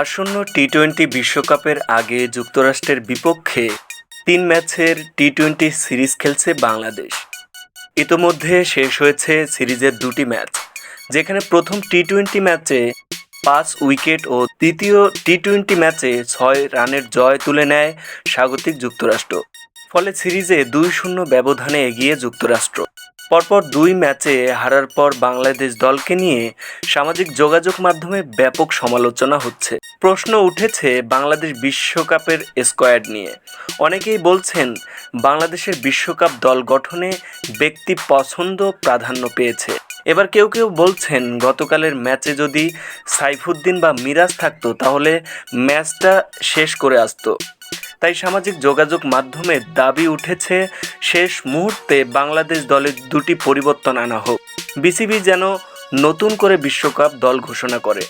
আসন্ন T twenty বিশ্বকাপের আগে যুক্তরাষ্ট্রের বিপক্ষে তিন ম্যাচের টি টোয়েন্টি সিরিজ খেলছে বাংলাদেশ। ইতোমধ্যে শেষ হয়েছে সিরিজের দুটি ম্যাচ, যেখানে প্রথম টি টোয়েন্টি ম্যাচে পাঁচ উইকেট ও তৃতীয় টি টোয়েন্টি ম্যাচে ছয় রানের জয় তুলে নেয় স্বাগতিক যুক্তরাষ্ট্র। ফলে সিরিজে দুই শূন্য ব্যবধানে এগিয়ে যুক্তরাষ্ট্র। পরপর দুই ম্যাচে হারার পর বাংলাদেশ দলকে নিয়ে সামাজিক যোগাযোগ মাধ্যমে ব্যাপক সমালোচনা হচ্ছে। প্রশ্ন উঠেছে বাংলাদেশ বিশ্বকাপের স্কোয়াড নিয়ে। অনেকেই বলছেন, বাংলাদেশের বিশ্বকাপ দল গঠনে ব্যক্তি পছন্দ প্রাধান্য পেয়েছে। এবার কেউ কেউ বলছেন, গতকালের ম্যাচে যদি সাইফুদ্দিন বা মিরাজ থাকতো, তাহলে ম্যাচটা শেষ করে আসতো। তাই সামাজিক যোগাযোগ মাধ্যমে দাবি উঠেছে, শেষ মুহূর্তে বাংলাদেশ দলের দুটি পরিবর্তন আনা হোক। বিসিবি যেন নতুন করে বিশ্বকাপ দল ঘোষণা করে।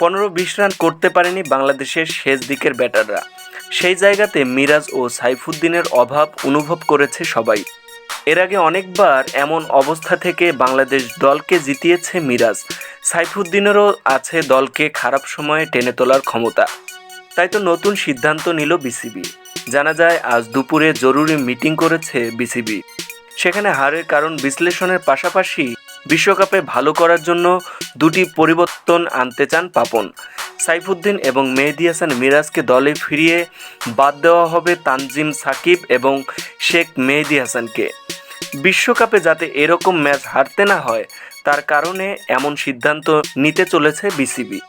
পনেরো বিশ রান করতে পারেনি বাংলাদেশের শেষ দিকের ব্যাটাররা। সেই জায়গাতে মিরাজ ও সাইফুদ্দিনের অভাব অনুভব করেছে সবাই। এর আগে অনেকবার এমন অবস্থা থেকে বাংলাদেশ দলকে জিতিয়েছে মিরাজ। সাইফুদ্দিনেরও আছে দলকে খারাপ সময়ে টেনে তোলার ক্ষমতা। তাই তো নতুন সিদ্ধান্ত নিল বিসিবি। জানা যায়, আজ দুপুরে জরুরি মিটিং করেছে বিসিবি। সেখানে হারের কারণ বিশ্লেষণের পাশাপাশি বিশ্বকাপে ভালো করার জন্য দুটি পরিবর্তন আনতে চান পাপন। সাইফুদ্দিন এবং মেহেদি হাসান মিরাজকে দলে ফিরিয়ে বাদ দেওয়া হবে তানজিম সাকিব এবং শেখ মেহেদি হাসানকে। বিশ্বকাপে যাতে এরকম ম্যাচ হারতে না হয়, তার কারণে এমন সিদ্ধান্ত নিতে চলেছে বিসিবি।